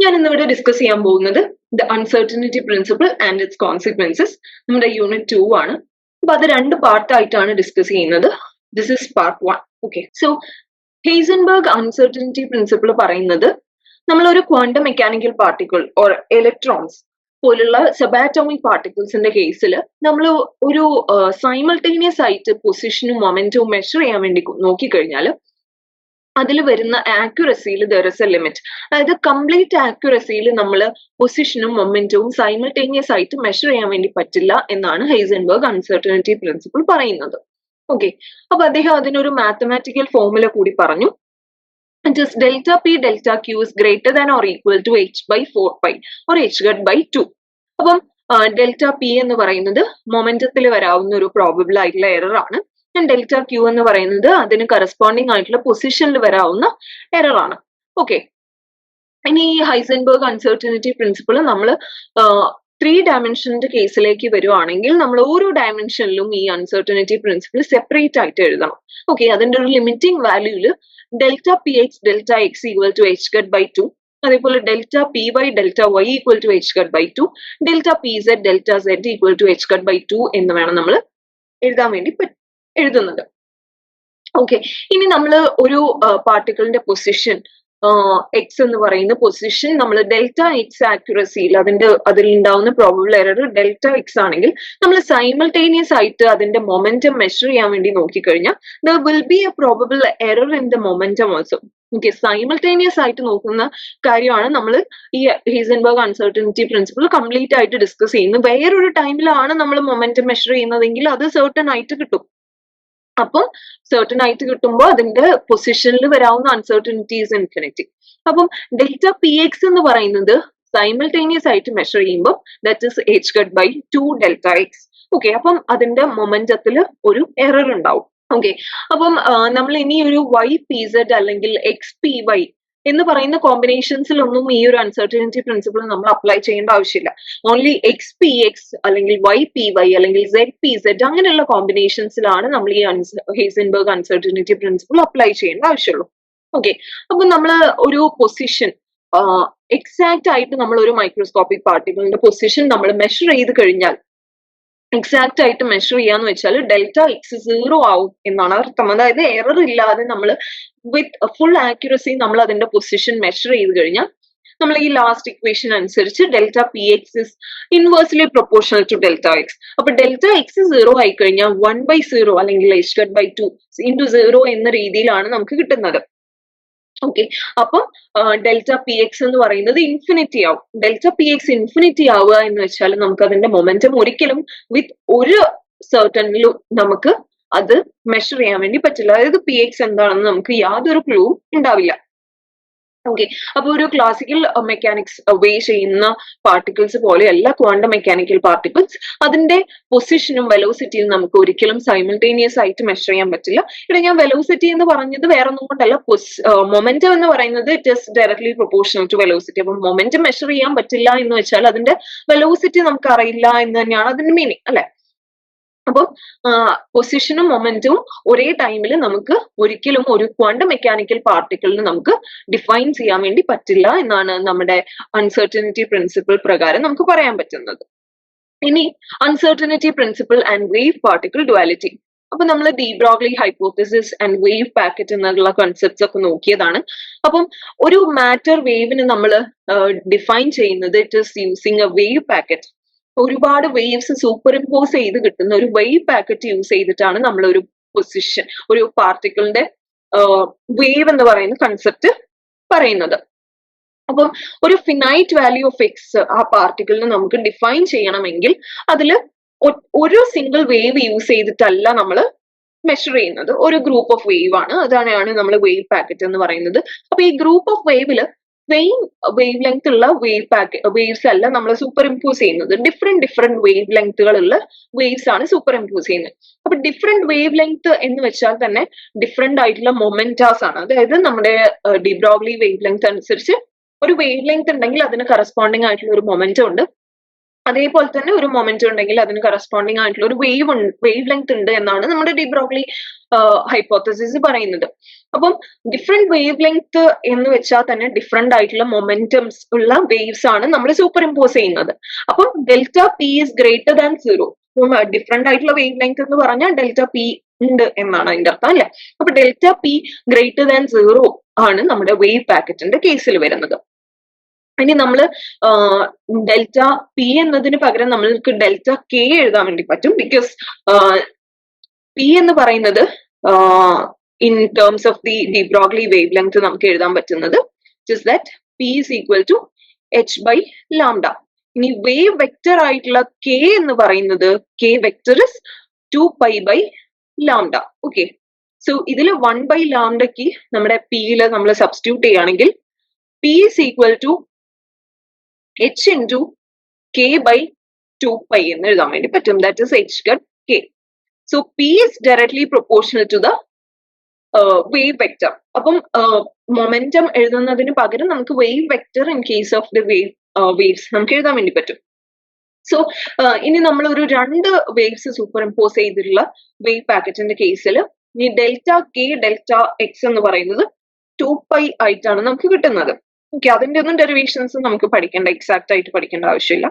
ഞാൻ ഇന്നിവിടെ ഡിസ്കസ് ചെയ്യാൻ പോകുന്നത് the uncertainty principle and its consequences നമ്മുടെ യൂണിറ്റ് ടു ആണ്. അപ്പൊ അത് രണ്ട് പാർട്ട് ആയിട്ടാണ് ഡിസ്കസ് ചെയ്യുന്നത്. This is part one okay so Heisenberg uncertainty principle പറയുന്നത് നമ്മൾ ഒരു quantum mechanical particle or electrons പോലുള്ള സബാറ്റോമിക് പാർട്ടിക്കിൾസിന്റെ കേസിൽ നമ്മൾ ഒരു സൈമൾട്ടേനിയസ് ആയിട്ട് പൊസിഷനും മൊമെന്റവും മെഷർ ചെയ്യാൻ വേണ്ടി നോക്കിക്കഴിഞ്ഞാൽ അതിൽ വരുന്ന ആക്യുറസിയിൽ ദർ ഇസ് എ ലിമിറ്റ് അതായത് കംപ്ലീറ്റ് ആക്യുറസിയിൽ നമ്മൾ പൊസിഷനും മൊമെന്റവും സൈമൾട്ടേനിയസ് ആയിട്ട് മെഷർ ചെയ്യാൻ വേണ്ടി പറ്റില്ല എന്നാണ് ഹൈസൻബർഗ് അൺസർട്ടനിറ്റി പ്രിൻസിപ്പിൾ പറയുന്നത്. ഓക്കെ അപ്പൊ അദ്ദേഹം അതിനൊരു മാത്തമാറ്റിക്കൽ ഫോർമുല കൂടി പറഞ്ഞു. It is delta P delta Q is greater than or equal to H by four pi or cut by two അപ്പം ഡെൽറ്റ പി എന്ന് പറയുന്നത് മൊമെന്റത്തിൽ വരാവുന്ന ഒരു പ്രോബബിൾ ആയിട്ടുള്ള എറർ ആണ്. ഡെൽറ്റ ക്യൂ എന്ന് പറയുന്നത് അതിന് കറസ്പോണ്ടിങ് ആയിട്ടുള്ള പൊസിഷനിൽ വരാവുന്ന എറർ ആണ്. ഓക്കെ ഇനി ഈ ഹൈസൻബർഗ് അൺസർട്ടനിറ്റി പ്രിൻസിപ്പിൾ നമ്മൾ ത്രീ ഡയമെൻഷന്റെ കേസിലേക്ക് വരുവാണെങ്കിൽ നമ്മൾ ഓരോ ഡയമെൻഷനിലും ഈ അൺസർട്ടനിറ്റി പ്രിൻസിപ്പിൾ സെപ്പറേറ്റ് ആയിട്ട് എഴുതണം. ഓക്കെ അതിന്റെ ഒരു limiting വാല്യൂൽ delta P H delta X equal to H cut by two അതേപോലെ delta P Y delta Y equal to H cut by two delta P Z delta Z equal to H cut by two എന്ന് വേണം നമ്മൾ എഴുതാൻ വേണ്ടി എഴുതുന്നത് okay ഇനി നമ്മൾ ഒരു പാർട്ടിക്കിളിന്റെ പൊസിഷൻ എക്സ് എന്ന് പറയുന്ന പൊസിഷൻ നമ്മൾ ഡെൽറ്റ എക്സ് ആക്യുറസിയിൽ അതിന്റെ അതിൽ ഉണ്ടാവുന്ന പ്രോബബിൾ എറർ ഡെൽറ്റ എക്സ് ആണെങ്കിൽ നമ്മൾ സൈമൾട്ടേനിയസ് ആയിട്ട് അതിന്റെ മൊമെന്റം മെഷർ ചെയ്യാൻ വേണ്ടി നോക്കിക്കഴിഞ്ഞാൽ there will be a probable error in the momentum also okay simultaneous ആയിട്ട് നോക്കുന്ന കാര്യമാണ് നമ്മൾ ഈ ഹീസൻബർഗ് അൺസർട്ടനിറ്റി പ്രിൻസിപ്പിൾ കംപ്ലീറ്റ് ആയിട്ട് ഡിസ്കസ് ചെയ്യുന്നത്. വേറൊരു ടൈമിലാണ് നമ്മൾ മൊമെന്റം മെഷർ ചെയ്യുന്നതെങ്കിൽ അത് സെർട്ടൺ ആയിട്ട് കിട്ടും. അപ്പം സെർട്ടൺ ആയിട്ട് കിട്ടുമ്പോൾ അതിന്റെ പൊസിഷനിൽ വരാവുന്ന അൺസെർട്ടനിറ്റീസ് ഇൻഫിനിറ്റി അപ്പം ഡെൽറ്റ പി എക്സ് എന്ന് പറയുന്നത് സൈമിൾട്ടേനിയസ് ആയിട്ട് മെഷർ ചെയ്യുമ്പോൾ that is H cut by two delta X okay അപ്പം അതിന്റെ മൊമെന്റത്തിൽ ഒരു എറർ ഉണ്ടാവും. ഓക്കെ അപ്പം നമ്മൾ ഇനി ഒരു വൈ പി സെഡ് അല്ലെങ്കിൽ എക്സ് പി വൈ എന്ന് പറയുന്ന കോമ്പിനേഷൻസിൽ ഒന്നും ഈ ഒരു അൺസർട്ടനിറ്റി പ്രിൻസിപ്പിൾ നമ്മൾ അപ്ലൈ ചെയ്യേണ്ട ആവശ്യമില്ല. ഓൺലി എക്സ് പി എക്സ് അല്ലെങ്കിൽ വൈ പി വൈ അല്ലെങ്കിൽ സെഡ് പി സെഡ് അങ്ങനെയുള്ള കോമ്പിനേഷൻസിലാണ് നമ്മൾ ഈ ഹേസൻബർഗ് അൺസർട്ടനിറ്റി പ്രിൻസിപ്പിൾ അപ്ലൈ ചെയ്യേണ്ട ആവശ്യമുള്ളൂ. ഓക്കെ അപ്പൊ നമ്മൾ ഒരു പൊസിഷൻ എക്സാക്ട് ആയിട്ട് നമ്മൾ ഒരു മൈക്രോസ്കോപ്പിക് പാർട്ടിക്കിളിന്റെ പൊസിഷൻ നമ്മൾ മെഷർ ചെയ്ത് കഴിഞ്ഞാൽ എക്സാക്ട് ആയിട്ട് മെഷർ ചെയ്യാന്ന് വെച്ചാൽ ഡെൽറ്റ എക്സ് സീറോ ആവും എന്നാണ് അർത്ഥം. അതായത് എറർ ഇല്ലാതെ നമ്മൾ വിത്ത് ഫുൾ ആക്യുറസി നമ്മൾ അതിന്റെ പൊസിഷൻ മെഷർ ചെയ്ത് കഴിഞ്ഞാൽ നമ്മൾ ഈ ലാസ്റ്റ് ഇക്വേഷൻ അനുസരിച്ച് delta P X is inversely proportional to delta X അപ്പൊ ഡെൽറ്റ എക്സ് സീറോ ആയി കഴിഞ്ഞാൽ വൺ ബൈ സീറോ അല്ലെങ്കിൽ H cut by two into zero എന്ന രീതിയിലാണ് നമുക്ക് കിട്ടുന്നത്. ഓക്കെ അപ്പം ഡെൽറ്റ പി എക്സ് എന്ന് പറയുന്നത് ഇൻഫിനിറ്റി ആവും. ഡെൽറ്റ പി എക്സ് ഇൻഫിനിറ്റി ആവുക എന്ന് വെച്ചാൽ നമുക്ക് അതിന്റെ മൊമെന്റം ഒരിക്കലും വിത്ത് ഒരു സെർട്ടണിലും നമുക്ക് അത് മെഷർ ചെയ്യാൻ വേണ്ടി പറ്റില്ല. അതായത് പി എക്സ് എന്താണെന്ന് നമുക്ക് യാതൊരു ക്ലൂ ഉണ്ടാവില്ല. ഓക്കെ. അപ്പൊ ഒരു ക്ലാസിക്കൽ മെക്കാനിക്സ് വേ ചെയ്യുന്ന പാർട്ടിക്കിൾസ് പോലെയല്ല ക്വാണ്ടം മെക്കാനിക്കൽ പാർട്ടിക്കിൾസ് അതിന്റെ പൊസിഷനും വെലോസിറ്റിയും നമുക്ക് ഒരിക്കലും സൈമിൾട്ടേനിയസ് ആയിട്ട് മെഷർ ചെയ്യാൻ പറ്റില്ല. ഇവിടെ ഞാൻ വെലോസിറ്റി എന്ന് പറഞ്ഞത് വേറെ ഒന്നും കൊണ്ടല്ല മൊമെന്റം എന്ന് പറയുന്നത് it is directly proportional to velocity അപ്പൊ മൊമെന്റം മെഷർ ചെയ്യാൻ പറ്റില്ല എന്ന് വെച്ചാൽ അതിന്റെ വെലോസിറ്റി നമുക്ക് അറിയില്ല എന്ന് തന്നെയാണ് അതിന്റെ മീനിങ് അല്ലെ? അപ്പം പൊസിഷനും മൊമെന്റും ഒരേ ടൈമിൽ നമുക്ക് ഒരിക്കലും ഒരു ക്വാണ്ടം മെക്കാനിക്കൽ പാർട്ടിക്കിളിന് നമുക്ക് ഡിഫൈൻ ചെയ്യാൻ വേണ്ടി പറ്റില്ല എന്നാണ് നമ്മുടെ അൺസർട്ടനിറ്റി പ്രിൻസിപ്പിൾ പ്രകാരം നമുക്ക് പറയാൻ പറ്റുന്നത്. ഇനി uncertainty principle and wave particle duality അപ്പൊ നമ്മൾ de Broglie hypothesis and wave packet എന്നുള്ള കൺസെപ്റ്റ്സ് ഒക്കെ നോക്കിയതാണ്. അപ്പം ഒരു മാറ്റർ വേവിന് നമ്മൾ ഡിഫൈൻ ചെയ്യുന്നത് it is using a wave packet ഒരുപാട് വേവ്സ് സൂപ്പർ ഇമ്പോസ് ചെയ്ത് കിട്ടുന്ന ഒരു വേവ് പാക്കറ്റ് യൂസ് ചെയ്തിട്ടാണ് നമ്മൾ ഒരു പൊസിഷൻ ഒരു പാർട്ടിക്കിളിന്റെ വേവ് എന്ന് പറയുന്ന കൺസെപ്റ്റ് പറയുന്നത്. അപ്പം ഒരു ഫിനൈറ്റ് വാല്യൂ ഓഫ് എക്സ് ആ പാർട്ടിക്കിളിന് നമുക്ക് ഡിഫൈൻ ചെയ്യണമെങ്കിൽ അതിൽ ഒരു സിംഗിൾ വേവ് യൂസ് ചെയ്തിട്ടല്ല നമ്മൾ മെഷർ ചെയ്യുന്നത്. ഒരു ഗ്രൂപ്പ് ഓഫ് വേവ് ആണ്. അതാണ് നമ്മൾ വേവ് പാക്കറ്റ് എന്ന് പറയുന്നത്. അപ്പൊ ഈ ഗ്രൂപ്പ് ഓഫ് വേവിൽ സെയിം വേവ് ലെങ്ത് ഉള്ള വേവ് പാക്ക് വേവ്സ് അല്ല നമ്മൾ സൂപ്പർ ഇമ്പോസ് ചെയ്യുന്നത്. ഡിഫറെന്റ് ഡിഫറെന്റ് വേവ് ലെങ്ത്തുകളുള്ള വേവ്സ് ആണ് സൂപ്പർ ഇമ്പോസ് ചെയ്യുന്നത്. അപ്പൊ ഡിഫറെന്റ് വേവ് ലെങ്ത് എന്ന് വെച്ചാൽ തന്നെ ഡിഫറെന്റ് ആയിട്ടുള്ള മൊമെന്റാസ് ആണ്. അതായത് നമ്മുടെ ഡിബ്രോഗ്ലി വേവ് ലെങ്ത് അനുസരിച്ച് ഒരു വേവ് ലെങ്ത് ഉണ്ടെങ്കിൽ അതിന് കറസ്പോണ്ടിങ് ആയിട്ടുള്ള ഒരു മൊമെന്റം ഉണ്ട്. അതേപോലെ തന്നെ ഒരു മൊമെന്റ് ഉണ്ടെങ്കിൽ അതിന് കറസ്പോണ്ടിങ് ആയിട്ടുള്ള ഒരു വേവ് വേവ് ലെങ്ത് ഉണ്ട് എന്നാണ് നമ്മുടെ ഡിബ്രോഗ്ലി ഹൈപ്പോത്തസിസ് പറയുന്നത്. അപ്പം ഡിഫറെന്റ് വേവ് ലെങ്ത് എന്ന് വെച്ചാൽ തന്നെ ഡിഫറെന്റ് ആയിട്ടുള്ള മൊമെന്റംസ് ഉള്ള വേവ്സ് ആണ് നമ്മൾ സൂപ്പർ ഇമ്പോസ് ചെയ്യുന്നത്. അപ്പം delta P is greater than zero different ആയിട്ടുള്ള വേവ് ലെങ്ത് എന്ന് പറഞ്ഞാൽ ഡെൽറ്റ പി ഉണ്ട് എന്നാണ് അതിന്റെ അർത്ഥം അല്ലെ? അപ്പൊ delta P greater than zero ആണ് നമ്മുടെ വേവ് പാക്കറ്റിന്റെ കേസിൽ വരുന്നത്. ഇനി നമ്മൾ ഡെൽറ്റ പി എന്നതിന് പകരം നമ്മൾക്ക് ഡെൽറ്റ കെ എഴുതാൻ വേണ്ടി പറ്റും. ബിക്കോസ് പി എന്ന് പറയുന്നത് in terms of the de Broglie wavelength നമുക്ക് എഴുതാൻ പറ്റുന്നത്. Just that P is equal to H by lambda ഇനി വേവ് വെക്റ്റർ ആയിട്ടുള്ള കെ എന്ന് പറയുന്നത് K vector is two pi by lambda okay so ഇതിൽ വൺ ബൈ ലാംഡയ്ക്ക് നമ്മുടെ പിയിൽ നമ്മൾ സബ്സ്റ്റിറ്റ്യൂട്ട് ചെയ്യുകയാണെങ്കിൽ P is equal to H into K by two pi എന്ന് എഴുതാൻ വേണ്ടി പറ്റും. That is H cut K so P is directly proportional to the wave vector അപ്പം മൊമെന്റം എഴുതുന്നതിന് പകരം നമുക്ക് wave vector in case of the wave waves നമുക്ക് എഴുതാൻ വേണ്ടി പറ്റും. സോ ഇനി നമ്മൾ ഒരു രണ്ട് വേവ്സ് സൂപ്പർ ഇമ്പോസ് ചെയ്തിട്ടുള്ള വേവ് പാക്കറ്റിന്റെ കേസിൽ ഇനി ഡെൽറ്റ കെ ഡെൽറ്റ എക്സ് എന്ന് പറയുന്നത് ടു പൈ ആയിട്ടാണ് നമുക്ക് കിട്ടുന്നത്. ഓക്കെ അതിന്റെ ഒന്നും ഡെറിവേഷൻസ് നമുക്ക് പഠിക്കേണ്ട എക്സാക്ട് ആയിട്ട് പഠിക്കേണ്ട ആവശ്യമില്ല.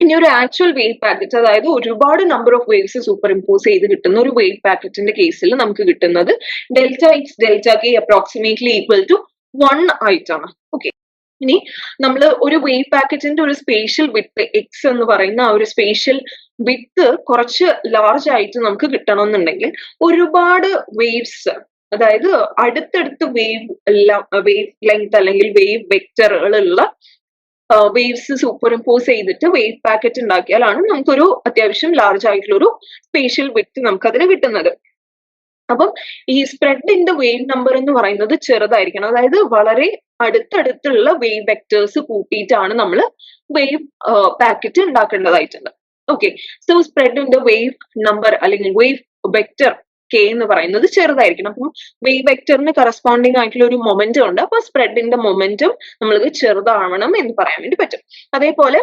ഇനി ഒരു ആക്ച്വൽ വേവ് പാക്കറ്റ് അതായത് ഒരുപാട് number of waves superimpose ചെയ്ത് കിട്ടുന്ന ഒരു വേവ് പാക്കറ്റിന്റെ കേസിൽ നമുക്ക് കിട്ടുന്നത് delta X delta K approximately equal to one ആയിട്ടാണ്. ഓക്കെ ഇനി നമ്മൾ ഒരു വേവ് പാക്കറ്റിന്റെ ഒരു സ്പേഷ്യൽ വിത്ത് എക്സ് എന്ന് പറയുന്ന ആ ഒരു സ്പേഷ്യൽ വിത്ത് കുറച്ച് ലാർജ് ആയിട്ട് നമുക്ക് കിട്ടണമെന്നുണ്ടെങ്കിൽ ഒരുപാട് വേവ്സ് അതായത് അടുത്തടുത്ത് വേവ് എല്ലാം വേവ് ലെങ്ത് അല്ലെങ്കിൽ വേവ് വെക്ടറുകളുള്ള വേവ്സ് സൂപ്പർ ഇമ്പോസ് ചെയ്തിട്ട് വേവ് പാക്കറ്റ് ഉണ്ടാക്കിയാലാണ് നമുക്കൊരു അത്യാവശ്യം ലാർജ് ആയിട്ടുള്ള ഒരു സ്പേഷ്യൽ നമുക്ക് അതിന് കിട്ടുന്നത്. അപ്പം ഈ spread in the wave number എന്ന് പറയുന്നത് ചെറുതായിരിക്കണം. അതായത് വളരെ അടുത്തടുത്തുള്ള വേവ് വെക്ടേഴ്സ് കൂട്ടിയിട്ടാണ് നമ്മൾ wave packet ഉണ്ടാക്കേണ്ടതായിട്ടുണ്ട്. Okay so spread in the wave number അല്ലെങ്കിൽ വേവ് വെക്ടർ കെ എന്ന് പറയുന്നത് ചെറുതായിരിക്കണം. അപ്പം വേവ് വെക്ടറിന് കറസ്പോണ്ടിങ് ആയിട്ടുള്ള ഒരു മൊമെന്റം ഉണ്ട്. അപ്പൊ സ്പ്രെഡിന്റെ മൊമെന്റും നമ്മൾക്ക് ചെറുതാവണം എന്ന് പറയാൻ വേണ്ടി പറ്റും. അതേപോലെ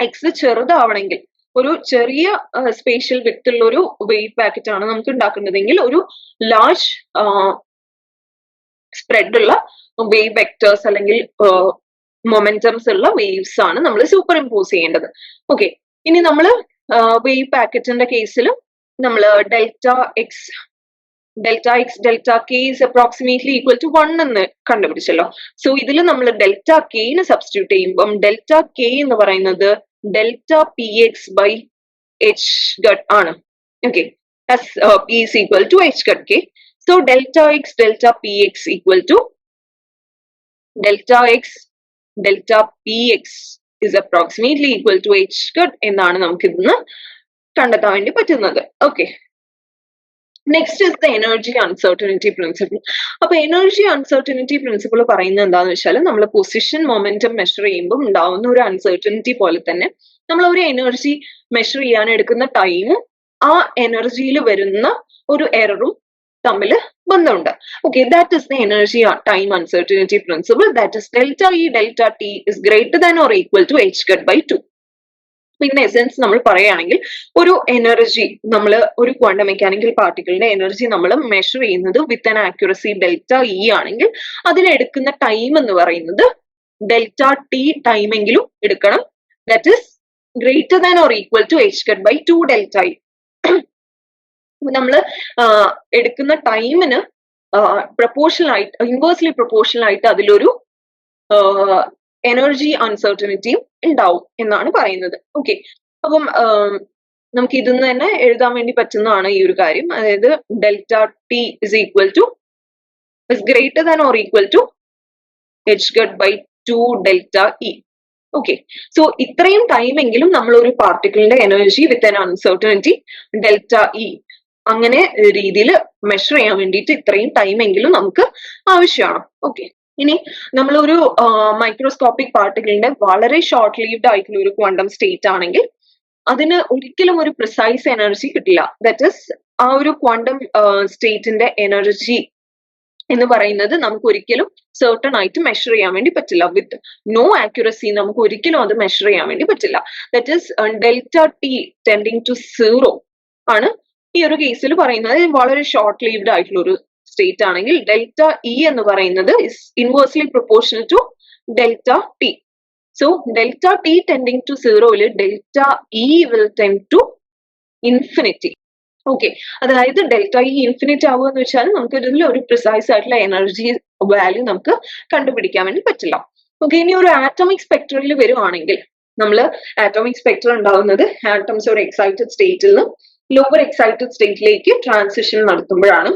എക്സ് ചെറുതാവണമെങ്കിൽ ഒരു ചെറിയ സ്പേഷ്യൽ വിട്ടുള്ള ഒരു വേവ് പാക്കറ്റ് ആണ് നമുക്ക് ഉണ്ടാക്കേണ്ടതെങ്കിൽ ഒരു ലാർജ് സ്പ്രെഡ് ഉള്ള വേവ് വെക്ടേഴ്സ് അല്ലെങ്കിൽ മൊമെന്റംസ് ഉള്ള വേവ്സ് ആണ് നമ്മൾ സൂപ്പർ ഇമ്പോസ് ചെയ്യേണ്ടത്. ഓക്കെ ഇനി നമ്മൾ വേവ് പാക്കറ്റിന്റെ കേസിലും നമ്മൾ delta X delta X delta K is approximately equal to one എന്ന് കണ്ടുപിടിച്ചല്ലോ. സോ ഇതിൽ നമ്മൾ ഡെൽറ്റ കെന് സബ്സ്റ്റിറ്റ്യൂട്ട് ചെയ്യുമ്പം ഡെൽറ്റ കെ എന്ന് പറയുന്നത് delta P X by H cut ആണ്. Okay as P is equal to H cut K so delta X delta P X equal to delta X delta P X is approximately equal to H cut എന്നാണ് നമുക്ക് ഇതിന്ന് കണ്ടെത്താൻ വേണ്ടി പറ്റുന്നത്. Okay next is the energy uncertainty principle അപ്പൊ energy uncertainty principle പറയുന്നത് എന്താണെന്ന് വെച്ചാൽ നമ്മൾ പൊസിഷൻ മൊമെന്റം മെഷർ ചെയ്യുമ്പോൾ ഉണ്ടാവുന്ന ഒരു അൺസർട്ടനിറ്റി പോലെ തന്നെ നമ്മൾ ഒരു എനർജി മെഷർ ചെയ്യാൻ എടുക്കുന്ന ടൈമും ആ എനർജിയിൽ വരുന്ന ഒരു എററും തമ്മിൽ ബന്ധമുണ്ട്. Okay that is the energy time uncertainty principle that is delta E delta T is greater than or equal to H cut by two പിന്നെ എസെൻസ് നമ്മൾ പറയുകയാണെങ്കിൽ ഒരു എനർജി നമ്മൾ ഒരു ക്വാണ്ടം മെക്കാനിക്കൽ പാർട്ടിക്കിളിന്റെ എനർജി നമ്മൾ മെഷർ ചെയ്യുന്നത് with an accuracy delta E ആണെങ്കിൽ അതിലെടുക്കുന്ന ടൈം എന്ന് പറയുന്നത് ഡെൽറ്റ ടി ടൈമെങ്കിലും എടുക്കണം. That is greater than or equal to H cut by two delta E നമ്മൾ എടുക്കുന്ന ടൈമിന് പ്രപ്പോർഷണൽ ആയിട്ട് ഇൻവേഴ്സ്ലി പ്രപ്പോർഷണൽ ആയിട്ട് അതിലൊരു എനർജി അൺസർട്ടനിറ്റിയും ഉണ്ടാവും എന്നാണ് പറയുന്നത്. ഓക്കെ അപ്പം നമുക്ക് ഇതിന്ന് തന്നെ എഴുതാൻ വേണ്ടി പറ്റുന്നതാണ് ഈ ഒരു കാര്യം. അതായത് delta T is equal to is greater than or equal to H cut by two delta E okay so ഇത്രയും ടൈമെങ്കിലും നമ്മൾ ഒരു പാർട്ടിക്കിളിന്റെ energy with an uncertainty delta E അങ്ങനെ രീതിയിൽ മെഷർ ചെയ്യാൻ വേണ്ടിയിട്ട് ഇത്രയും ടൈമെങ്കിലും നമുക്ക് ആവശ്യമാണ്. ഓക്കെ ഇനി നമ്മളൊരു മൈക്രോസ്കോപ്പിക് പാർട്ടിക്കിളിന്റെ വളരെ ഷോർട്ട് ലീവ്ഡ് ആയിട്ടുള്ള ഒരു ക്വാണ്ടം സ്റ്റേറ്റ് ആണെങ്കിൽ അതിന് ഒരിക്കലും ഒരു പ്രിസൈസ് എനർജി കിട്ടില്ല. ദാറ്റ് ഇസ് ആ ഒരു ക്വാണ്ടം സ്റ്റേറ്റിന്റെ എനർജി എന്ന് പറയുന്നത് നമുക്ക് ഒരിക്കലും സെർട്ടൺ ആയിട്ട് മെഷർ ചെയ്യാൻ വേണ്ടി പറ്റില്ല. വിത്ത് നോ ആക്യുറസി നമുക്ക് ഒരിക്കലും അത് മെഷർ ചെയ്യാൻ വേണ്ടി പറ്റില്ല. That is delta T tending to zero ആണ് ഈ ഒരു കേസിൽ പറയുന്നത്. വളരെ ഷോർട്ട് ലീവ്ഡ് ആയിട്ടുള്ള ഒരു സ്റ്റേറ്റ് ആണെങ്കിൽ ഡെൽറ്റ ഇ എന്ന് പറയുന്നത് is inversely proportional to delta T so delta T tending to സീറോയിൽ delta E will tend to infinity okay അതായത് ഡെൽറ്റ ഇ ഇൻഫിനിറ്റ് ആവുക എന്ന് വെച്ചാൽ നമുക്ക് ഇതിൽ ഒരു പ്രിസൈസ് ആയിട്ടുള്ള എനർജി വാല്യൂ നമുക്ക് കണ്ടുപിടിക്കാൻ വേണ്ടി പറ്റില്ല. ഓക്കെ ഇനി ഒരു ആറ്റോമിക് സ്പെക്ട്രലിൽ വരുവാണെങ്കിൽ നമ്മൾ ആറ്റോമിക് സ്പെക്ട്രം ഉണ്ടാകുന്നത് ആറ്റംസ് ഒരു എക്സൈറ്റഡ് സ്റ്റേറ്റിൽ നിന്ന് ലോവർ എക്സൈറ്റഡ് സ്റ്റേറ്റിലേക്ക് ട്രാൻസിഷൻ നടത്തുമ്പോഴാണ്.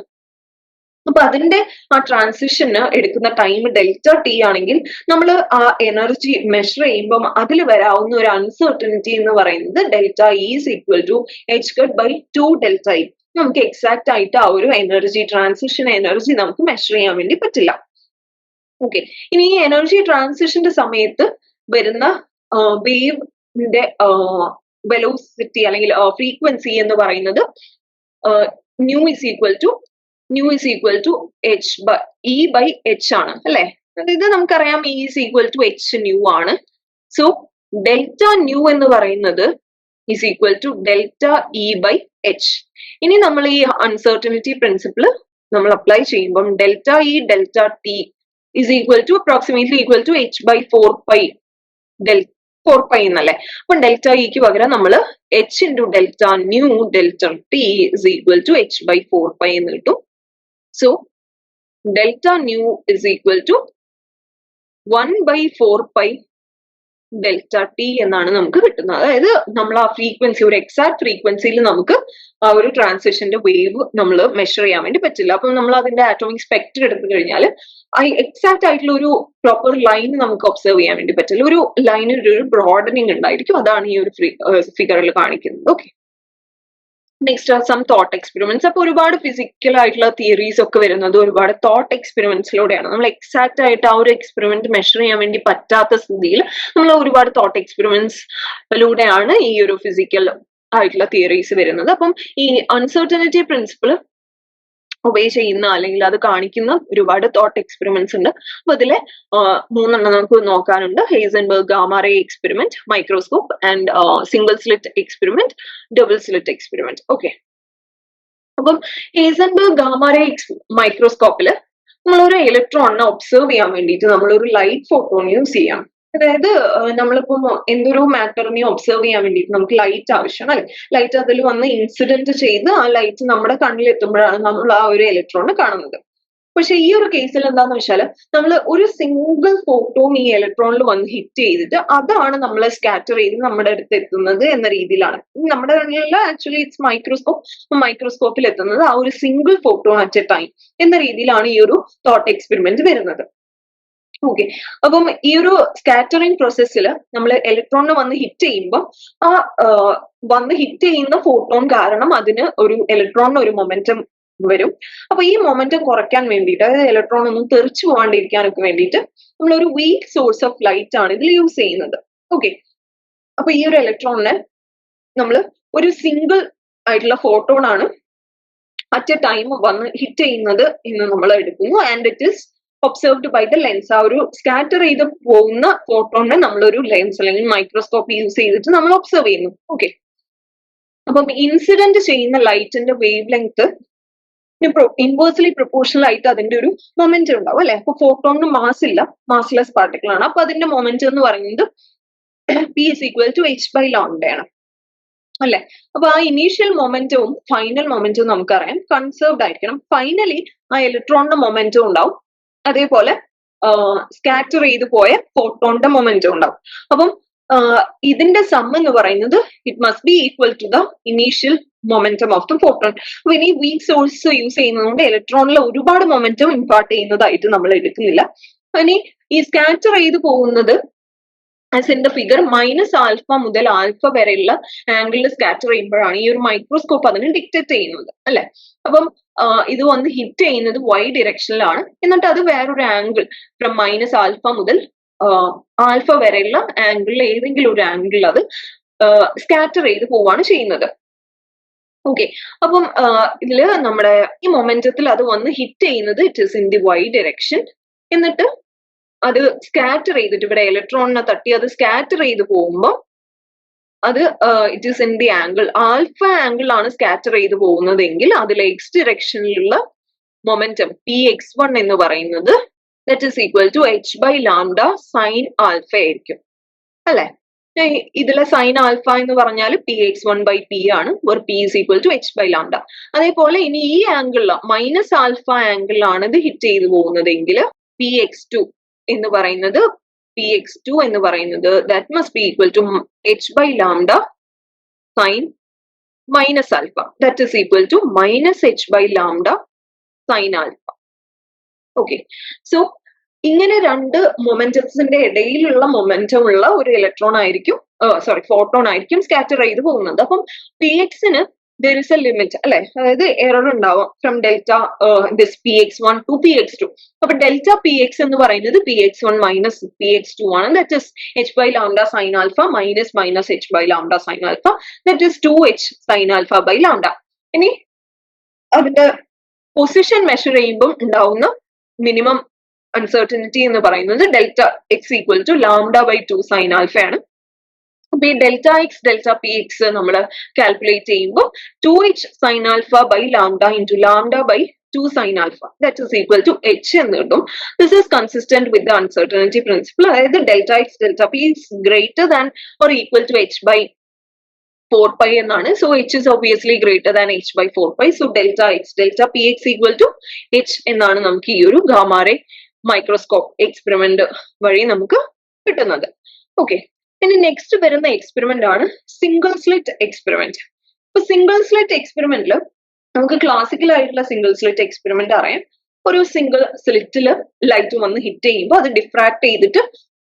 അപ്പൊ അതിന്റെ ആ ട്രാൻസിഷന് എടുക്കുന്ന ടൈം ഡെൽറ്റ ടി ആണെങ്കിൽ നമ്മൾ ആ എനർജി മെഷർ ചെയ്യുമ്പോൾ അതിൽ വരാവുന്ന ഒരു അൺസർട്ടനിറ്റി എന്ന് പറയുന്നത് delta is equal to H cut by two delta E നമുക്ക് എക്സാക്ട് ആയിട്ട് ആ ഒരു എനർജി ട്രാൻസിഷൻ എനർജി നമുക്ക് മെഷർ ചെയ്യാൻ വേണ്ടി പറ്റില്ല. ഓക്കെ ഇനി ഈ എനർജി ട്രാൻസിഷന്റെ സമയത്ത് വരുന്ന വേവിന്റെ വെലോസിറ്റി അല്ലെങ്കിൽ ഫ്രീക്വൻസി എന്ന് പറയുന്നത് nu is equal to nu is equal to H by E by H ആണ് അല്ലെ? ഇത് നമുക്കറിയാം E is equal to H nu ആണ്. സോ ഡെൽറ്റ ന്യൂ എന്ന് പറയുന്നത് is equal to delta E by H ഇനി നമ്മൾ ഈ അൺസർട്ടനിറ്റി പ്രിൻസിപ്പിൾ നമ്മൾ അപ്ലൈ ചെയ്യുമ്പം delta E delta T is equal to approximately equal to H by four pi del four pi എന്നല്ലേ? അപ്പൊ ഡെൽറ്റ ഇക്ക് പകരം നമ്മൾ H into delta nu delta T is equal to H by four pi എന്ന് കിട്ടും. So delta nu is equal to one by four pi delta T എന്നാണ് നമുക്ക് കിട്ടുന്നത്. അതായത് നമ്മൾ ആ ഫ്രീക്വൻസി ഒരു എക്സാക്ട് ഫ്രീക്വൻസിയിൽ നമുക്ക് ആ ഒരു ട്രാൻസിഷന്റെ വേവ് നമ്മൾ മെഷർ ചെയ്യാൻ വേണ്ടി പറ്റില്ല. അപ്പം നമ്മൾ അതിന്റെ ആറ്റോമിക് സ്പെക്ടർ എടുത്തു കഴിഞ്ഞാൽ ആ എക്സാക്ട് ആയിട്ടുള്ള ഒരു പ്രോപ്പർ ലൈൻ നമുക്ക് ഒബ്സർവ് ചെയ്യാൻ വേണ്ടി പറ്റില്ല. ഒരു ലൈനിൽ ഒരു ബ്രോഡനിങ് ഉണ്ടായിരിക്കും. അതാണ് ഈ ഒരു ഫിഗറിൽ കാണിക്കുന്നത്. Okay next some thought experiments അപ്പൊ ഒരുപാട് ഫിസിക്കൽ ആയിട്ടുള്ള തിയറീസ് ഒക്കെ വരുന്നത് ഒരുപാട് തോട്ട് എക്സ്പെരിമെന്റ്സിലൂടെയാണ് നമ്മൾ എക്സാക്ട് ആയിട്ട് ആ ഒരു എക്സ്പെരിമെന്റ് മെഷർ ചെയ്യാൻ വേണ്ടി പറ്റാത്ത സ്ഥിതിയിൽ നമ്മൾ ഒരുപാട് തോട്ട് എക്സ്പെരിമെന്റ്സിലൂടെയാണ് ഈ ഒരു ഫിസിക്കൽ ആയിട്ടുള്ള തിയറീസ് വരുന്നത്. അപ്പം ഈ അൺസർട്ടനിറ്റി പ്രിൻസിപ്പിൾ ഒബേ ചെയ്യുന്ന അല്ലെങ്കിൽ അത് കാണിക്കുന്ന ഒരുപാട് തോട്ട് എക്സ്പെരിമെന്റ്സ് ഉണ്ട്. അപ്പൊ അതിലെ മൂന്നെണ്ണം നമുക്ക് നോക്കാനുണ്ട്. Heisenberg gamma ray experiment microscope and single slit experiment double slit experiment okay അപ്പം ഹേസൻബർഗ് ഗാമാറേ മൈക്രോസ്കോപ്പിൽ നമ്മളൊരു ഇലക്ട്രോണിനെ ഒബ്സർവ് ചെയ്യാൻ വേണ്ടിയിട്ട് നമ്മളൊരു ലൈറ്റ് ഫോട്ടോൺ യൂസ് ചെയ്യാം. അതായത് നമ്മളിപ്പം എന്തൊരു മാറ്ററിനെ ഒബ്സർവ് ചെയ്യാൻ വേണ്ടിയിട്ട് നമുക്ക് ലൈറ്റ് ആവശ്യമാണ് അല്ലെ? ലൈറ്റ് അതിൽ വന്ന് ഇൻസിഡന്റ് ചെയ്ത് ആ ലൈറ്റ് നമ്മുടെ കണ്ണിൽ എത്തുമ്പോഴാണ് നമ്മൾ ആ ഒരു ഇലക്ട്രോണിനെ കാണുന്നത്. പക്ഷെ ഈ ഒരു കേസിൽ എന്താന്ന് വെച്ചാൽ നമ്മൾ ഒരു സിംഗിൾ ഫോട്ടോം ഈ ഇലക്ട്രോണിൽ വന്ന് ഹിറ്റ് ചെയ്തിട്ട് അതാണ് നമ്മൾ സ്കാറ്റർ ചെയ്ത് നമ്മുടെ അടുത്ത് എത്തുന്നത് എന്ന രീതിയിലാണ്. നമ്മുടെ കണ്ണിലുള്ള ആക്ച്വലി ഇറ്റ്സ് മൈക്രോസ്കോപ്പ് മൈക്രോസ്കോപ്പിൽ എത്തുന്നത് ആ ഒരു single photon at a time എന്ന രീതിയിലാണ് ഈ ഒരു തോട്ട് എക്സ്പെരിമെന്റ് വരുന്നത്. ഓക്കെ അപ്പം ഈ ഒരു സ്കാറ്ററിംഗ് പ്രോസസ്സിൽ നമ്മൾ ഇലക്ട്രോണിനെ വന്ന് ഹിറ്റ് ചെയ്യുമ്പോൾ ആ വന്ന് ഹിറ്റ് ചെയ്യുന്ന ഫോട്ടോൺ കാരണം അതിന് ഒരു ഇലക്ട്രോണിന് ഒരു മൊമെന്റം വരും. അപ്പൊ ഈ മൊമെന്റം കുറയ്ക്കാൻ വേണ്ടിയിട്ട് അതായത് ഇലക്ട്രോൺ ഒന്നും തെറിച്ചു പോകാണ്ടിരിക്കാനൊക്കെ വേണ്ടിയിട്ട് നമ്മൾ ഒരു വീക്ക് സോഴ്സ് ഓഫ് ലൈറ്റ് ആണ് ഇതിൽ യൂസ് ചെയ്യുന്നത്. ഓക്കെ അപ്പൊ ഈ ഒരു ഇലക്ട്രോണിനെ നമ്മൾ ഒരു സിംഗിൾ ആയിട്ടുള്ള ഫോട്ടോണാണ് അറ്റ് എ ടൈം വന്ന് ഹിറ്റ് ചെയ്യുന്നത് എന്ന് നമ്മൾ എടുക്കുന്നു. And it is observed by the lens ആ ഒരു സ്കാറ്റർ ചെയ്ത് പോകുന്ന ഫോട്ടോണിനെ നമ്മളൊരു ലെൻസ് അല്ലെങ്കിൽ മൈക്രോസ്കോപ്പ് യൂസ് ചെയ്തിട്ട് നമ്മൾ ഒബ്സർവ് ചെയ്യുന്നു. ഓക്കെ അപ്പം ഇൻസിഡന്റ് ചെയ്യുന്ന ലൈറ്റിന്റെ വേവ് ലെങ്ത് ഇൻവേഴ്സ്ലി പ്രൊപ്പോർഷണൽ ആയിട്ട് അതിന്റെ ഒരു മൊമെന്റ് ഉണ്ടാവും അല്ലെ? അപ്പൊ ഫോട്ടോണിന് മാസ് ഇല്ല. മാസ്ലെസ് പാർട്ടിക്കിൾ ആണ്. അപ്പൊ അതിന്റെ മൊമെന്റ് എന്ന് പറയുന്നത് P is equal to H by ലോണ്ടാണ് അല്ലെ? അപ്പൊ ആ ഇനീഷ്യൽ മൊമെന്റവും ഫൈനൽ മൊമെന്റവും നമുക്കറിയാം. കൺസേർവ്ഡ് ആയിരിക്കണം. ഫൈനലി ആ ഇലക്ട്രോണിന്റെ മൊമെന്റും ഉണ്ടാവും. അതേപോലെ സ്കാറ്റർ ചെയ്തു പോയ ഫോട്ടോണിന്റെ മൊമെന്റും ഉണ്ടാവും. അപ്പം ഇതിന്റെ സം എന്ന് പറയുന്നത് it must be equal to the initial momentum of the photon അപ്പൊ ഇനി വീക്ക് സോഴ്സ് യൂസ് ചെയ്യുന്നതുകൊണ്ട് ഇലക്ട്രോണിൽ ഒരുപാട് മൊമെന്റം ഇമ്പാർട്ട് ചെയ്യുന്നതായിട്ട് നമ്മൾ എടുക്കുന്നില്ല. ഇനി ഈ സ്കാറ്റർ ചെയ്തു പോകുന്നത് as in the figure minus alpha മുതൽ ആൽഫ വരെയുള്ള ആംഗിളിൽ സ്കാറ്റർ ചെയ്യുമ്പോഴാണ് ഈ ഒരു മൈക്രോസ്കോപ്പ് അതിനെ ഡിറ്റക്ട് ചെയ്യുന്നത് അല്ലെ? അപ്പം ഇത് വന്ന് ഹിറ്റ് ചെയ്യുന്നത് വൈ ഡിറക്ഷനിലാണ് എന്നിട്ട് അത് വേറൊരു ആംഗിൾ ഫ്രം മൈനസ് ആൽഫ മുതൽ ആൽഫ വരെയുള്ള ആംഗിളിൽ ഏതെങ്കിലും ഒരു ആംഗിൾ അത് സ്കാറ്റർ ചെയ്ത് പോവാണ് ചെയ്യുന്നത്. ഓക്കെ അപ്പം ഇതിൽ നമ്മുടെ ഈ മൊമെന്റത്തിൽ അത് വന്ന് ഹിറ്റ് ചെയ്യുന്നത് it is in the Y direction എന്നിട്ട് അത് സ്കാറ്റർ ചെയ്തിട്ട് ഇവിടെ ഇലക്ട്രോണിനെ തട്ടി അത് സ്കാറ്റർ ചെയ്ത് പോകുമ്പോൾ അത് it is in the angle alpha angle ആണ് സ്കാറ്റർ ചെയ്ത് പോകുന്നതെങ്കിൽ അതിൽ എക്സ് ഡിറക്ഷനിലുള്ള മൊമെന്റം പി എക്സ് വൺ എന്ന് പറയുന്നത് that is equal to H by lambda sine alpha ആയിരിക്കും. അല്ലെ? ഇതിലെ സൈൻ ആൽഫ എന്ന് പറഞ്ഞാൽ P X one by P ആണ് ഒരു P is equal to H by lambda അതേപോലെ ഇനി ഈ ആംഗിളിൽ മൈനസ് ആൽഫ ആംഗിളിലാണ് ഇത് ഹിറ്റ് ചെയ്ത് പോകുന്നതെങ്കിൽ പി എക്സ് ടു എന്ന് പറയുന്നത് പി എക്സ് ടു എന്ന് പറയുന്നത്. That must be equal to H by lambda sine minus alpha that is equal to minus H by lambda sine alpha okay so ഇങ്ങനെ രണ്ട് മൊമെന്റംസിന്റെ ഇടയിലുള്ള മൊമെന്റം ഉള്ള ഒരു ഇലക്ട്രോൺ ആയിരിക്കും സോറി ഫോട്ടോൺ ആയിരിക്കും സ്കാറ്റർ ചെയ്ത് പോകുന്നത്. അപ്പം പി എക്സിന് ദർ ഇസ് എ ലിമിറ്റ് അല്ലെ? അതായത് എറർ ഉണ്ടാവാം from delta this P X one to P X two അപ്പൊ ഡെൽറ്റ പി എക്സ് എന്ന് പറയുന്നത് P X one minus P X two ആണ്. That is H by lambda sine alpha minus minus H by lambda sine alpha that is two H sine alpha by lambda ഇനി അതിന്റെ position measure ചെയ്യുമ്പോൾ ഉണ്ടാവുന്ന minimum uncertainty എന്ന് പറയുന്നത് delta X equal to lambda by two sine alpha ആണ്. അപ്പൊ ഈ delta X delta P X നമ്മൾ കാൽക്കുലേറ്റ് ചെയ്യുമ്പോൾ two H sine alpha by lambda into lambda by two sine alpha that is equal to H എന്ന് കിട്ടും. This is consistent with the uncertainty principle അതായത് delta X delta P is greater than or equal to H by four pi എന്നാണ്. So H is obviously greater than H by four pi so delta X delta P X equal to H എന്നാണ് നമുക്ക് ഈ ഒരു ഗാമാറെ microscope experiment വഴി നമുക്ക് കിട്ടുന്നത്. Okay ഇനി next വരുന്ന എക്സ്പെരിമെന്റ് ആണ് സിംഗിൾ സ്ലിറ്റ് എക്സ്പെരിമെന്റ് ഇപ്പൊ സിംഗിൾ സ്ലിറ്റ് എക്സ്പെരിമെന്റിൽ നമുക്ക് ക്ലാസിക്കൽ ആയിട്ടുള്ള സിംഗിൾ സ്ലിറ്റ് എക്സ്പെരിമെന്റ് അറിയാം. ഒരു സിംഗിൾ സ്ലിറ്റിൽ ലൈറ്റ് വന്ന് ഹിറ്റ് ചെയ്യുമ്പോൾ അത് ഡിഫ്രാക്ട് ചെയ്തിട്ട്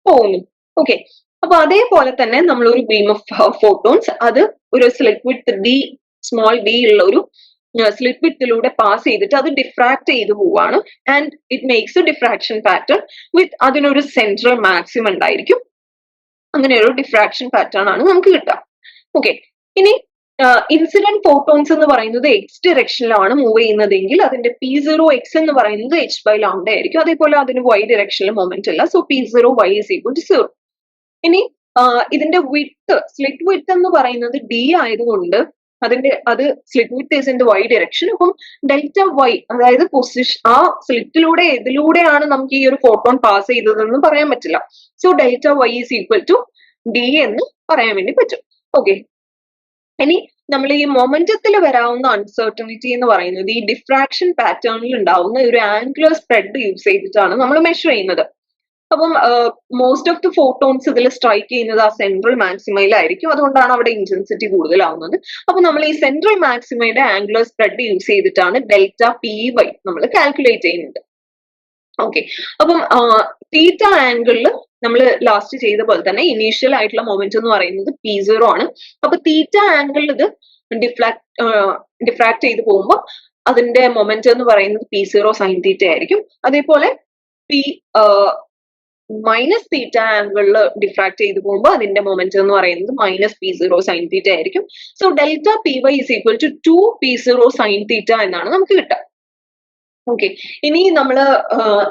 പോകുന്നു. ഓക്കെ അപ്പൊ അതേപോലെ തന്നെ നമ്മൾ ഒരു ബീം ഓഫ് ഫോട്ടോൺസ് അത് ഒരു slit with D small D ഉള്ള ഒരു സ്ലിറ്റ് വിത്തിലൂടെ പാസ് ചെയ്തിട്ട് അത് ഡിഫ്രാക്ട് ചെയ്ത് പോവാണ്. And it makes a diffraction pattern with അതിനൊരു സെൻട്രൽ മാക്സിമം ഉണ്ടായിരിക്കും. അങ്ങനെ ഒരു ഡിഫ്രാക്ഷൻ പാറ്റേൺ ആണ് നമുക്ക് കിട്ടുക. ഓക്കെ ഇനി ഇൻസിഡന്റ് ഫോട്ടോൺസ് എന്ന് പറയുന്നത് എക്സ് ഡിറക്ഷനിലാണ് മൂവ് ചെയ്യുന്നതെങ്കിൽ അതിന്റെ പി സീറോ എക്സ് എന്ന് പറയുന്നത് എച്ച് ബൈ ലാംഡ ആയിരിക്കും. അതേപോലെ അതിന് വൈ ഡിറക്ഷനിൽ മൊമെന്റ് ഇല്ല. So P zero Y is equal to zero ഇനി ഇതിന്റെ വിത്ത് സ്ലിറ്റ് വിത്ത് എന്ന് പറയുന്നത് ഡി ആയതുകൊണ്ട് അതിന്റെ അത് സ്ലിറ്റ് ഇൻ വൈ ഡയറക്ഷൻ അപ്പം ഡെൽറ്റ വൈ അതായത് പൊസിഷൻ ആ സ്ലിറ്റിലൂടെ ഏതിലൂടെയാണ് നമുക്ക് ഈ ഒരു ഫോട്ടോൺ പാസ് ചെയ്തതെന്ന് പറയാൻ പറ്റില്ല. So delta Y is equal to D എന്ന് പറയാൻ വേണ്ടി പറ്റും. ഓക്കെ ഇനി നമ്മൾ ഈ മൊമെന്റത്തിൽ വരാവുന്ന അൺസർട്ടനിറ്റി എന്ന് പറയുന്നത് ഈ ഡിഫ്രാക്ഷൻ പാറ്റേണിൽ ഉണ്ടാവുന്ന ഒരു ആംഗുലർ സ്പ്രെഡ് യൂസ് ചെയ്തിട്ടാണ് നമ്മൾ മെഷർ ചെയ്യുന്നത്. അപ്പം മോസ്റ്റ് ഓഫ് ദി ഫോട്ടോൺസ് ഇതിൽ സ്ട്രൈക്ക് ചെയ്യുന്നത് ആ സെൻട്രൽ മാക്സിമയിലായിരിക്കും അതുകൊണ്ടാണ് അവിടെ ഇന്റൻസിറ്റി കൂടുതലാവുന്നത്. അപ്പൊ നമ്മൾ ഈ സെൻട്രൽ മാക്സിമയുടെ ആംഗുലർ സ്പ്രെഡ് യൂസ് ചെയ്തിട്ടാണ് ഡെൽറ്റ പി വൈ നമ്മൾ കാൽക്കുലേറ്റ് ചെയ്യുന്നത്. ഓക്കെ അപ്പം തീറ്റ ആംഗിളിൽ നമ്മൾ ലാസ്റ്റ് ചെയ്ത പോലെ തന്നെ ഇനീഷ്യൽ ആയിട്ടുള്ള മൊമെന്റ് എന്ന് പറയുന്നത് പി സീറോ ആണ്. അപ്പൊ തീറ്റ ആംഗിളിൽ ഇത് ഡിഫ്ലാക്ട് ഡിഫ്രാക്ട് ചെയ്ത് പോകുമ്പോൾ അതിന്റെ മൊമെന്റ് എന്ന് പറയുന്നത് പി സീറോ സൈൻ തീറ്റ ആയിരിക്കും. അതേപോലെ പി മൈനസ് തീറ്റ ആംഗിളിൽ ഡിഫ്രാക്ട് ചെയ്ത് പോകുമ്പോൾ അതിന്റെ മൊമെന്റ് എന്ന് പറയുന്നത് minus P zero sine theta ആയിരിക്കും. So delta P Y is equal to two P zero sine theta എന്നാണ് നമുക്ക് കിട്ടുക. ഓക്കെ ഇനി നമ്മൾ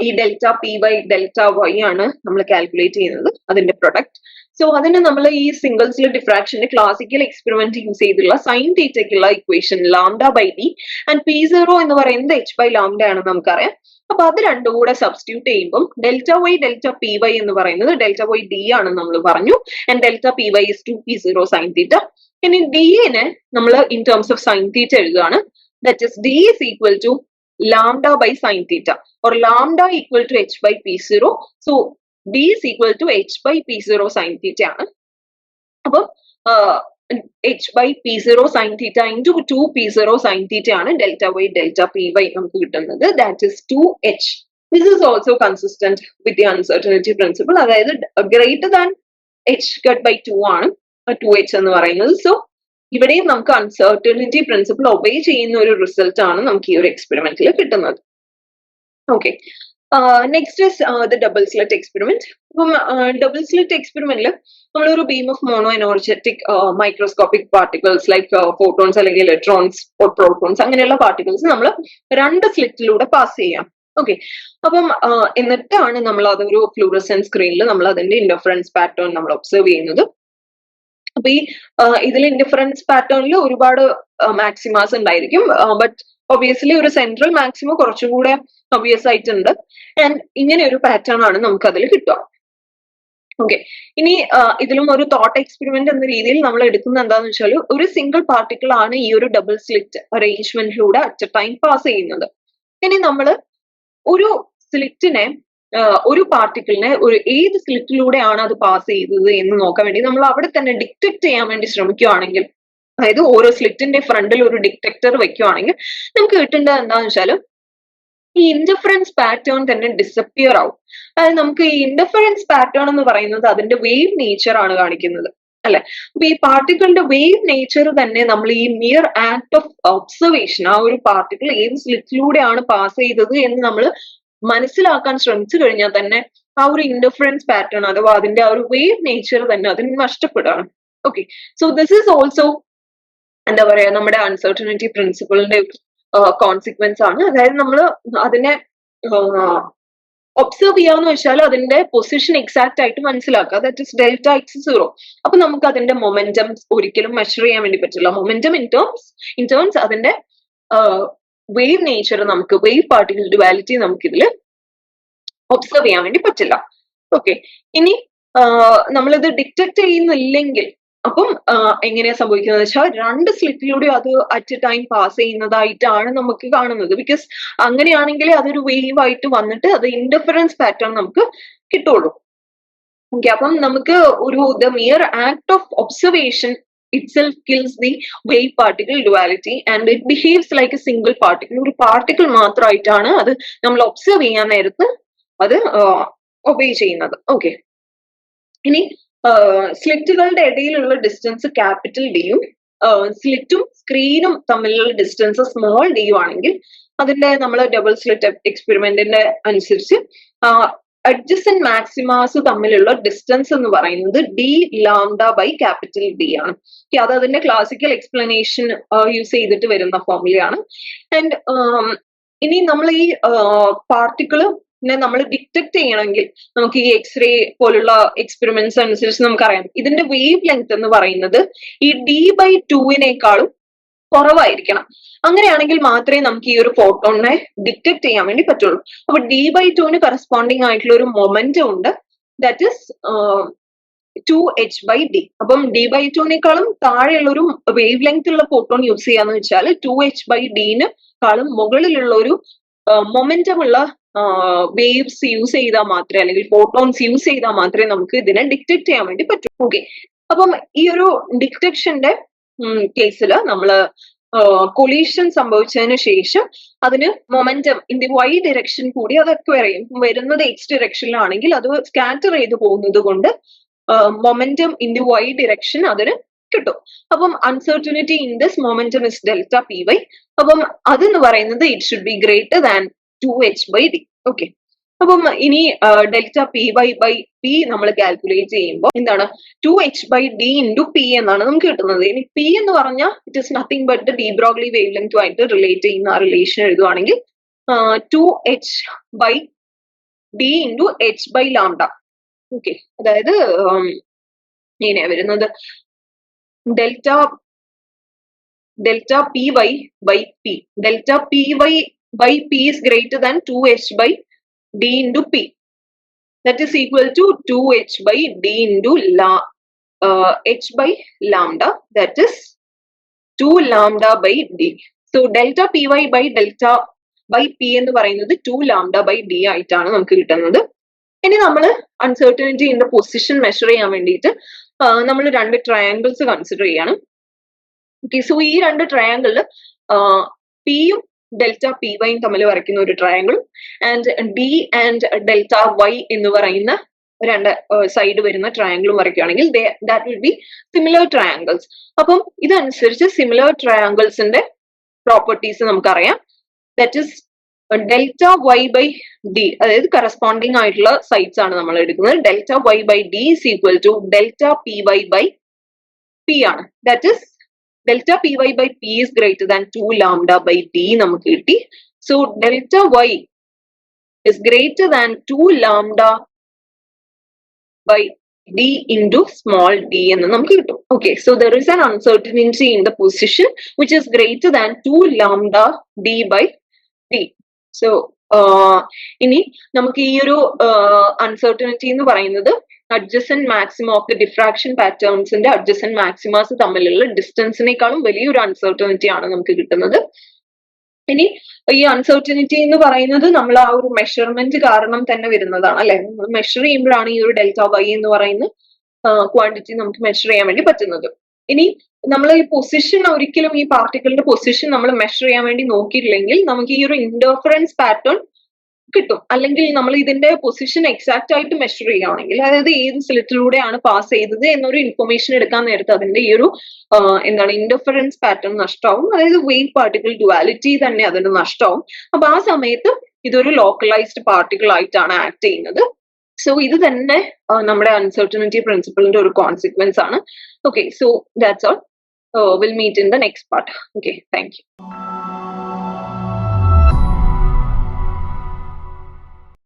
ഈ delta P Y delta Y ആണ് നമ്മൾ കാൽക്കുലേറ്റ് ചെയ്യുന്നത് അതിന്റെ പ്രൊഡക്റ്റ് സോ അതിന് നമ്മൾ ഈ സിംഗിൾസിലെ ഡിഫ്രാക്ഷന്റെ ക്ലാസിക്കൽ എക്സ്പെരിമെന്റ് യൂസ് ചെയ്തിട്ടുള്ള sine തീറ്റയ്ക്കുള്ള equation lambda by D and P zero എന്ന് പറയുന്നത് എച്ച് ബൈ ലാംഡ ആണെന്ന് നമുക്കറിയാം. അപ്പൊ അത് രണ്ടും കൂടെ സബ്സ്റ്റിറ്റ്യൂട്ട് ചെയ്യുമ്പോൾ delta Y delta P Y എന്ന് പറയുന്നത് ഡെൽറ്റ വൈ ഡി ആണ് നമ്മൾ പറഞ്ഞു. And delta P Y is two P zero sine theta ഇനി ഡിനെ നമ്മൾ in terms of sine theta എഴുതുകയാണ് that is D is equal to lambda by or theta. Or lambda equal to h by p0 so d is equal to h by p0 sine theta ആണ്. അപ്പൊ h by p0 sine theta into 2 p0 sine theta ആണ് delta Y delta P Y നമുക്ക് കിട്ടുന്നത്. That is two H this is also consistent with the uncertainty principle അതായത് greater than H cut by two ആണ്. Two H എന്ന് പറയുന്നത്. So ഇവിടെയും നമുക്ക് uncertainty principle obey ചെയ്യുന്ന ഒരു റിസൾട്ട് ആണ് നമുക്ക് ഈ ഒരു എക്സ്പെരിമെന്റിൽ കിട്ടുന്നത്. Okay next is the double slit experiment അപ്പം ഡബിൾ സ്ലിറ്റ് എക്സ്പെരിമെന്റിൽ നമ്മളൊരു beam of monoenergetic microscopic particles like photons അല്ലെങ്കിൽ ഇലക്ട്രോൺസ് പ്രോട്ടോൺസ് അങ്ങനെയുള്ള പാർട്ടിക്കിൾസ് നമ്മൾ രണ്ട് സ്ലിറ്റിലൂടെ പാസ് ചെയ്യാം. ഓക്കെ അപ്പം എന്നിട്ടാണ് നമ്മൾ അതൊരു ഫ്ലൂറസൻ സ്ക്രീനിൽ നമ്മൾ അതിന്റെ ഇന്റർഫറൻസ് പാറ്റേൺ നമ്മൾ ഒബ്സർവ് ചെയ്യുന്നത്. അപ്പൊ ഈ ഇതിൽ ഇൻഡിഫറൻസ് പാറ്റേണിൽ ഒരുപാട് മാക്സിമാസ് ഉണ്ടായിരിക്കും. ബട്ട് ഒബിയസ്ലി ഒരു സെൻട്രൽ മാക്സിമം കുറച്ചും കൂടെ ഒബിയസ് ആയിട്ടുണ്ട്. ആൻഡ് ഇങ്ങനെ ഒരു പാറ്റേൺ ആണ് നമുക്ക് അതിൽ കിട്ടുക. ഓക്കെ ഇനി ഇതിലും ഒരു തോട്ട് എക്സ്പെരിമെന്റ് എന്ന രീതിയിൽ നമ്മൾ എടുക്കുന്ന എന്താന്ന് വെച്ചാൽ ഒരു സിംഗിൾ പാർട്ടിക്കിൾ ആണ് ഈ ഒരു ഡബിൾ സ്ലിറ്റ് അറേഞ്ച്മെന്റിലൂടെ അറ്റ് ടൈം പാസ് ചെയ്യുന്നത്. ഇനി നമ്മൾ ഒരു സ്ലിറ്റിനെ ഒരു പാർട്ടിക്കിളിനെ ഒരു ഏത് സ്ലിറ്റിലൂടെയാണ് അത് പാസ് ചെയ്തത് എന്ന് നോക്കാൻ വേണ്ടി നമ്മൾ അവിടെ തന്നെ ഡിറ്റക്ട് ചെയ്യാൻ വേണ്ടി ശ്രമിക്കുകയാണെങ്കിൽ അതായത് ഓരോ സ്ലിറ്റിന്റെ ഫ്രണ്ടിൽ ഒരു ഡിറ്റക്ടർ വെക്കുവാണെങ്കിൽ നമുക്ക് കിട്ടേണ്ടത് എന്താണെന്ന് വെച്ചാൽ ഈ ഇന്റർഫറൻസ് പാറ്റേൺ തന്നെ ഡിസപ്പിയർ ആവും. അതായത് നമുക്ക് ഈ ഇന്റർഫറൻസ് പാറ്റേൺ എന്ന് പറയുന്നത് അതിന്റെ വേവ് നേച്ചർ ആണ് കാണിക്കുന്നത്. അല്ലെ? അപ്പൊ ഈ പാർട്ടിക്കിളിന്റെ വേവ് നേച്ചർ തന്നെ നമ്മൾ ഈ മിയർ ആക്ട് ഓഫ് ഒബ്സർവേഷൻ ആ ഒരു പാർട്ടിക്കിൾ ഏത് സ്ലിറ്റിലൂടെയാണ് പാസ് ചെയ്തത് എന്ന് നമ്മൾ മനസ്സിലാക്കാൻ ശ്രമിച്ചു കഴിഞ്ഞാൽ തന്നെ ആ ഒരു ഇന്റർഫറൻസ് പാറ്റേൺ അഥവാ അതിന്റെ ആ ഒരു വേവ് നേച്ചർ തന്നെ അതിന് നഷ്ടപ്പെടുകയാണ്. Okay so this is also എന്താ പറയാ നമ്മുടെ അൺസർട്ടനിറ്റി പ്രിൻസിപ്പിളിന്റെ കോൺസിക്വൻസ് ആണ്. അതായത് നമ്മൾ അതിനെ ഒബ്സർവ് ചെയ്യാന്ന് വെച്ചാൽ അതിന്റെ പൊസിഷൻ എക്സാക്ട് ആയിട്ട് മനസ്സിലാക്കുക. That is delta X zero അപ്പൊ നമുക്ക് അതിന്റെ മൊമെന്റം ഒരിക്കലും മെഷർ ചെയ്യാൻ വേണ്ടി പറ്റില്ല. Momentum in terms in terms അതിന്റെ വേവ് നേച്ചർ നമുക്ക് വേവ് പാർട്ടിക്കൽ ഡുവാലിറ്റി നമുക്ക് ഇതിൽ ഒബ്സർവ് ചെയ്യാൻ വേണ്ടി പറ്റില്ല. ഓക്കെ ഇനി നമ്മളിത് ഡിറ്റക്ട് ചെയ്യുന്നില്ലെങ്കിൽ അപ്പം എങ്ങനെയാ സംഭവിക്കുന്നത് വെച്ചാൽ രണ്ട് സ്ലിറ്റിലൂടെ അത് അറ്റ് എ ടൈം പാസ് ചെയ്യുന്നതായിട്ടാണ് നമുക്ക് കാണുന്നത്. ബിക്കോസ് അങ്ങനെയാണെങ്കിൽ അതൊരു വേവ് ആയിട്ട് വന്നിട്ട് അത് ഇന്റർഫറൻസ് പാറ്റേൺ നമുക്ക് കിട്ടുള്ളൂ. ഓക്കെ അപ്പം നമുക്ക് ഒരു the mere act of observation itself kills the wave particle duality and it behaves like a single particle ഒരു പാർട്ടിക്കിൾ മാത്രമായിട്ടാണ് അത് നമ്മൾ ഒബ്സർവ് ചെയ്യാൻ നേരത്ത് അത് ഒബേ ചെയ്യുന്നത്. ഓക്കെ ഇനി സ്ലിറ്റുകളുടെ ഇടയിലുള്ള ഡിസ്റ്റൻസ് ക്യാപിറ്റൽ ഡിയും സ്ലിറ്റും സ്ക്രീനും തമ്മിലുള്ള ഡിസ്റ്റൻസ് സ്മോൾ ഡിയും ആണെങ്കിൽ അതിന്റെ നമ്മൾ ഡബിൾ സ്ലിറ്റ് എക്സ്പെരിമെന്റിന്റെ അനുസരിച്ച് അഡ്ജസ്റ്റൻ മാക്സിമാസ് തമ്മിലുള്ള ഡിസ്റ്റൻസ് എന്ന് പറയുന്നത് D lambda by capital D ആണ്. അത് അതിന്റെ ക്ലാസിക്കൽ എക്സ്പ്ലനേഷൻ യൂസ് ചെയ്തിട്ട് വരുന്ന ഫോർമുലയാണ് ആൻഡ് ഇനി നമ്മൾ ഈ പാർട്ടിക്കിൾ നമ്മൾ ഡിറ്റക്ട് ചെയ്യണമെങ്കിൽ നമുക്ക് ഈ എക്സ്റേ പോലുള്ള എക്സ്പെരിമെന്റ്സ് അനുസരിച്ച് നമുക്ക് അറിയാം ഇതിന്റെ വേവ് ലെങ്ത് എന്ന് പറയുന്നത് ഈ ഡി ബൈ ടുവിനേക്കാളും കുറവായിരിക്കണം. അങ്ങനെയാണെങ്കിൽ മാത്രമേ നമുക്ക് ഈ ഒരു ഫോട്ടോണിനെ ഡിറ്റക്ട് ചെയ്യാൻ വേണ്ടി പറ്റുള്ളൂ. അപ്പൊ ഡി ബൈ ടുവിന് കറസ്പോണ്ടിങ് ആയിട്ടുള്ള ഒരു മൊമെന്റം ഉണ്ട്. That is two H by D അപ്പം ഡി ബൈ ടുവിനേക്കാളും താഴെയുള്ള ഒരു വേവ് ലെങ്ത് ഉള്ള ഫോട്ടോൺ യൂസ് ചെയ്യാന്ന് വെച്ചാൽ ടു എച്ച് ബൈ ഡിനെക്കാളും മുകളിലുള്ള ഒരു മൊമെന്റം ഉള്ള വേവ്സ് യൂസ് ചെയ്താൽ മാത്രമേ അല്ലെങ്കിൽ ഫോട്ടോൺസ് യൂസ് ചെയ്താൽ മാത്രമേ നമുക്ക് ഇതിനെ ഡിറ്റക്ട് ചെയ്യാൻ വേണ്ടി പറ്റൂ. ഓക്കെ അപ്പം ഈ ഒരു ഡിറ്റക്ഷന്റെ കേസിൽ നമ്മൾ കൊളീഷൻ സംഭവിച്ചതിന് ശേഷം അതിന് momentum in the Y direction കൂടി അതൊക്കെ ചെയ്യും വരുന്നത് എക്സ് ഡിറക്ഷനിലാണെങ്കിൽ അത് സ്കാറ്റർ ചെയ്ത് പോകുന്നത് കൊണ്ട് momentum in the Y direction അതിന് കിട്ടും. അപ്പം uncertainty in this momentum is delta P Y അപ്പം അതെന്ന് പറയുന്നത് it should be greater than two H by D okay അപ്പം ഇനി delta P Y by P നമ്മൾ കാൽക്കുലേറ്റ് ചെയ്യുമ്പോൾ എന്താണ്? Two H by D into P എന്നാണ് നമുക്ക് കിട്ടുന്നത്. ഇനി പി എന്ന് പറഞ്ഞാൽ it is nothing but de Broglie wavelength ആയിട്ട് റിലേറ്റ് ചെയ്യുന്ന ആ relation എഴുതുവാണെങ്കിൽ two H by D into H by lambda okay അതായത് ഇങ്ങനെയാ വരുന്നത്. Delta delta P Y by P delta P Y by P is greater than 2h by d into p. That is equal to 2h by d into la, uh, h by lambda. That is 2 lambda by d. So delta py by delta by p എന്ന് പറയുന്നത് 2 lambda by d ആയിട്ടാണ് നമുക്ക് കിട്ടുന്നത് ഇനി നമ്മൾ അൺസർട്ടനിറ്റിന്റെ position measure ചെയ്യാൻ വേണ്ടിയിട്ട് നമ്മൾ രണ്ട് ട്രയാങ്കിൾസ് കൺസിഡർ ചെയ്യണം ഓക്കെ സോ ഈ രണ്ട് ട്രയാങ്കിളിൽ പിയും ഡെൽറ്റ പി വൈയും തമ്മിൽ വരയ്ക്കുന്ന ഒരു ട്രയാങ്കിളും and D and delta Y എന്ന് പറയുന്ന രണ്ട് സൈഡ് വരുന്ന ട്രയാങ്കിളും വരയ്ക്കുകയാണെങ്കിൽ that will be similar triangles അപ്പം ഇതനുസരിച്ച് സിമിലർ ട്രയാങ്കിൾസിന്റെ പ്രോപ്പർട്ടീസ് നമുക്കറിയാം. That is delta Y by D അതായത് കറസ്പോണ്ടിങ് ആയിട്ടുള്ള സൈറ്റ്സ് ആണ് നമ്മൾ എടുക്കുന്നത്. Delta Y by D is equal to delta P Y by P ആണ്. That is delta P Y by P is greater than two lambda by D നമുക്ക് കിട്ടി so delta Y is greater than 2 lambda by d into small d എന്ന് നമുക്ക് കിട്ടും so there is an uncertainty in the position which is greater than 2 lambda d by d so uh, ഇനി നമുക്ക് ഈ ഒരു uncertainty എന്ന് പറയുന്നത് adjacent maximum of the diffraction പാറ്റേൺസിന്റെ adjacent maximas തമ്മിലുള്ള ഡിസ്റ്റൻസിനേക്കാളും വലിയൊരു അൺസർട്ടനിറ്റി ആണ് നമുക്ക് കിട്ടുന്നത്. ഇനി ഈ അൺസർട്ടനിറ്റി എന്ന് പറയുന്നത് നമ്മൾ ആ ഒരു മെഷർമെന്റ് കാരണം തന്നെ വരുന്നതാണ് അല്ലെ? നമ്മൾ മെഷർ ചെയ്യുമ്പോഴാണ് ഈ ഒരു ഡെൽറ്റ വൈ എന്ന് പറയുന്ന ക്വാണ്ടിറ്റി നമുക്ക് മെഷർ ചെയ്യാൻ വേണ്ടി പറ്റുന്നത്. ഇനി നമ്മൾ ഈ പൊസിഷൻ ഒരിക്കലും ഈ പാർട്ടിക്കിളിന്റെ പൊസിഷൻ നമ്മൾ മെഷർ ചെയ്യാൻ വേണ്ടി നോക്കിയില്ലെങ്കിൽ നമുക്ക് ഈ ഒരു ഇന്റർഫറൻസ് പാറ്റേൺ കിട്ടും. അല്ലെങ്കിൽ നമ്മൾ ഇതിന്റെ പൊസിഷൻ എക്സാക്ട് ആയിട്ട് മെഷർ ചെയ്യുകയാണെങ്കിൽ അതായത് ഏത് സ്ലിറ്റിലൂടെയാണ് പാസ് ചെയ്തത് എന്നൊരു ഇൻഫർമേഷൻ എടുക്കാൻ നേരത്തെ അതിന്റെ ഈ ഒരു എന്താണ് ഇന്റർഫറൻസ് പാറ്റേൺ നഷ്ടമാവും. അതായത് വെയിൻ പാർട്ടിക്കിൾ ഡുവാലിറ്റി തന്നെ അതിന് നഷ്ടമാവും. അപ്പൊ ആ സമയത്ത് ഇതൊരു ലോക്കലൈസ്ഡ് പാർട്ടിക്കിൾ ആയിട്ടാണ് ആക്ട് ചെയ്യുന്നത്. സോ ഇത് തന്നെ നമ്മുടെ അൺസർട്ടനിറ്റി പ്രിൻസിപ്പിളിന്റെ ഒരു കോൺസിക്വൻസ് ആണ്. Okay so that's all will meet in the next part okay thank you